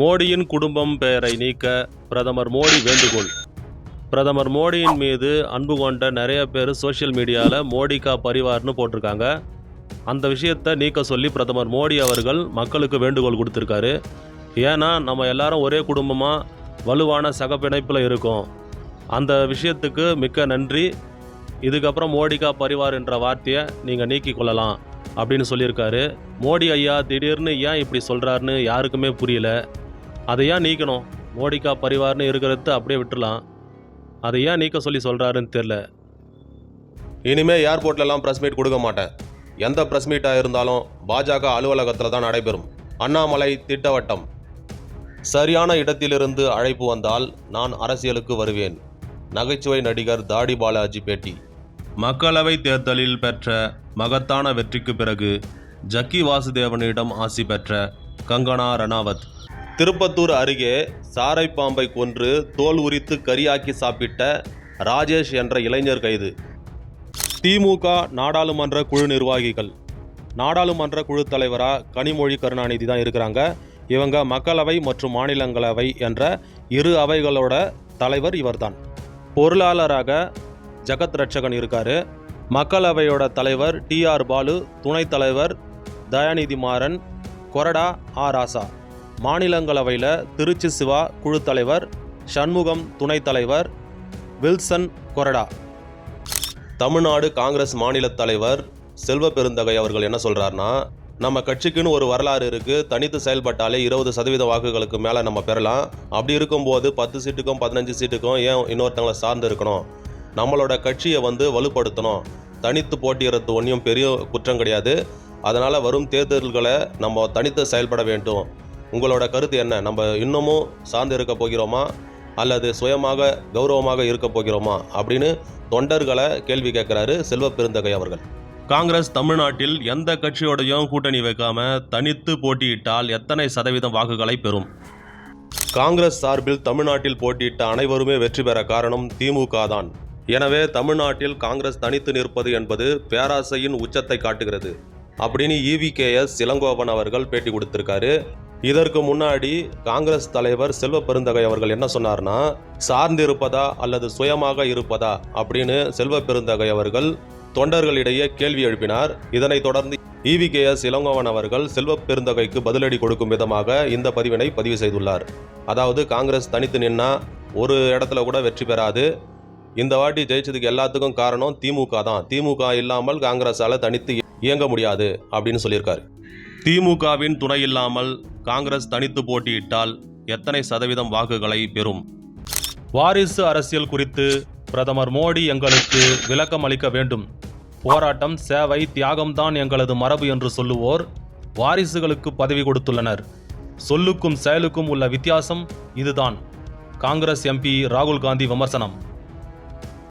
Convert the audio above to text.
மோடியின் குடும்பம் பெயரை நீக்க பிரதமர் மோடி வேண்டுகோள். பிரதமர் மோடியின் மீது அன்பு கொண்ட நிறைய பேர் சோஷியல் மீடியாவில் மோடிகா பரிவார்னு போட்டிருக்காங்க. அந்த விஷயத்தை நீக்க சொல்லி பிரதமர் மோடி அவர்கள் மக்களுக்கு வேண்டுகோள் கொடுத்துருக்காரு. ஏன்னா நம்ம எல்லாரும் ஒரே குடும்பமாக வலுவான சகப்பிணைப்பில் இருக்கோம். அந்த விஷயத்துக்கு மிக்க நன்றி. இதுக்கப்புறம் மோடிகா பரிவார் என்ற வார்த்தையை நீங்கள் நீக்கிக் கொள்ளலாம் அப்படின்னு சொல்லியிருக்காரு. மோடி ஐயா திடீர்னு ஏன் இப்படி சொல்கிறாருன்னு யாருக்குமே புரியல. அதை ஏன் நீக்கணும். மோடிக்கா பரிவார்னு இருக்கிறது அப்படியே விட்டுடலாம் அதை ஏன் நீக்க சொல்லி சொல்கிறாருன்னு தெரில இனிமேல் ஏர்போர்ட்லலாம் ப்ரெஸ் மீட் கொடுக்க மாட்டேன். எந்த ப்ரெஸ் மீட்டாக இருந்தாலும் பாஜக அலுவலகத்தில் தான் நடைபெறும். அண்ணாமலை திட்டவட்டம். சரியான இடத்திலிருந்து அழைப்பு வந்தால் நான் அரசியலுக்கு வருவேன். நகைச்சுவை நடிகர் தாடி பாலாஜி பேட்டி. மக்களவை தேர்தலில் பெற்ற மகத்தான வெற்றிக்கு பிறகு ஜக்கி வாசுதேவனிடம் ஆசி பெற்ற கங்கனா ரணாவத். திருப்பத்தூர் அருகே சாரை பாம்பை கொன்று தோல் உரித்து கரியாக்கி சாப்பிட்ட ராஜேஷ் என்ற இளைஞர் கைது. திமுக நாடாளுமன்ற குழு நிர்வாகிகள். நாடாளுமன்ற குழு தலைவராக கனிமொழி கருணாநிதி தான் இருக்கிறாங்க. இவங்க மக்களவை மற்றும் மாநிலங்களவை என்ற இரு அவைகளோட தலைவர் இவர்தான். பொருளாளராக ஜகத் ரட்சகன் இருக்கார். மக்களவையோட தலைவர் டிஆர் பாலு துணைத் தலைவர் தயாநிதி மாறன் கொரடா ஆ ராசா. மாநிலங்களவையில் திருச்சி சிவா குழு தலைவர் சண்முகம் துணைத் தலைவர் வில்சன் கொரடா தமிழ்நாடு காங்கிரஸ் மாநில தலைவர் செல்வ பெருந்தகை அவர்கள் என்ன சொல்கிறாருன்னா நம்ம கட்சிக்குன்னு ஒரு வரலாறு இருக்குது தனித்து செயல்பட்டாலே இருபது சதவீத வாக்குகளுக்கு மேலே நம்ம பெறலாம். அப்படி இருக்கும்போது பத்து சீட்டுக்கும் பதினஞ்சு சீட்டுக்கும் ஏன் இன்னொருத்தங்களை சார்ந்து இருக்கணும்? நம்மளோட கட்சியை வந்து வலுப்படுத்தணும். தனித்து போட்டியிறது ஒன்றும் பெரிய குற்றம் கிடையாது. அதனால் வரும் தேர்தல்களை நம்ம தனித்து செயல்பட வேண்டும். உங்களோட கருத்து என்ன? நம்ம இன்னமும் சார்ந்து இருக்க போகிறோமா? அல்லது சுயமாக கௌரவமாக இருக்க போகிறோமா? அப்படின்னு தொண்டர்களை கேள்வி கேட்குறாரு செல்வ பெருந்தகை அவர்கள். காங்கிரஸ் தமிழ்நாட்டில் எந்த கட்சியோடையும் கூட்டணி வைக்காம தனித்து போட்டியிட்டால் எத்தனை சதவீதம் வாக்குகளை பெறும்? காங்கிரஸ் சார்பில் தமிழ்நாட்டில் போட்டியிட்ட அனைவருமே வெற்றி பெற காரணம் திமுக தான். எனவே தமிழ்நாட்டில் காங்கிரஸ் தனித்து நிற்பது என்பது பேராசையின் உச்சத்தை காட்டுகிறது. அப்படின்னு இவிகேஎஸ் இளங்கோவன் அவர்கள் பேட்டி கொடுத்திருக்காரு. இதற்கு முன்னாடி காங்கிரஸ் தலைவர் செல்வ பெருந்தகை அவர்கள் என்ன சொன்னார்னா சார்ந்து இருப்பதா அல்லது சுயமாக இருப்பதா? அப்படின்னு செல்வ பெருந்தகை அவர்கள் தொண்டர்களிடையே கேள்வி எழுப்பினார். இதனைத் தொடர்ந்து இவிகேஎஸ் இளங்கோவன் அவர்கள் செல்வ பெருந்தகைக்கு பதிலடி கொடுக்கும் விதமாக இந்த பதிவினை பதிவு செய்துள்ளார். அதாவது காங்கிரஸ் தனித்து நின்னா ஒரு இடத்துல கூட வெற்றி பெறாது. இந்த வாட்டி ஜெயிச்சதுக்கு எல்லாத்துக்கும் காரணம் திமுக தான். திமுக இல்லாமல் காங்கிரஸால தனித்து இயங்க முடியாது அப்படின்னு சொல்லியிருக்காரு. திமுகவின் துணை இல்லாமல் காங்கிரஸ் தனித்து போட்டியிட்டால் எத்தனை சதவீதம் வாக்குகளை பெறும்? வாரிசு அரசியல் குறித்து பிரதமர் மோடி எங்களுக்கு விளக்கம் அளிக்க வேண்டும். போராட்டம் சேவை தியாகம்தான் எங்களது மரபு என்று சொல்லுவோர் வாரிசுகளுக்கு பதவி கொடுத்துள்ளனர். சொல்லுக்கும் செயலுக்கும் உள்ள வித்தியாசம் இதுதான். காங்கிரஸ் எம்பி ராகுல் காந்தி விமர்சனம்.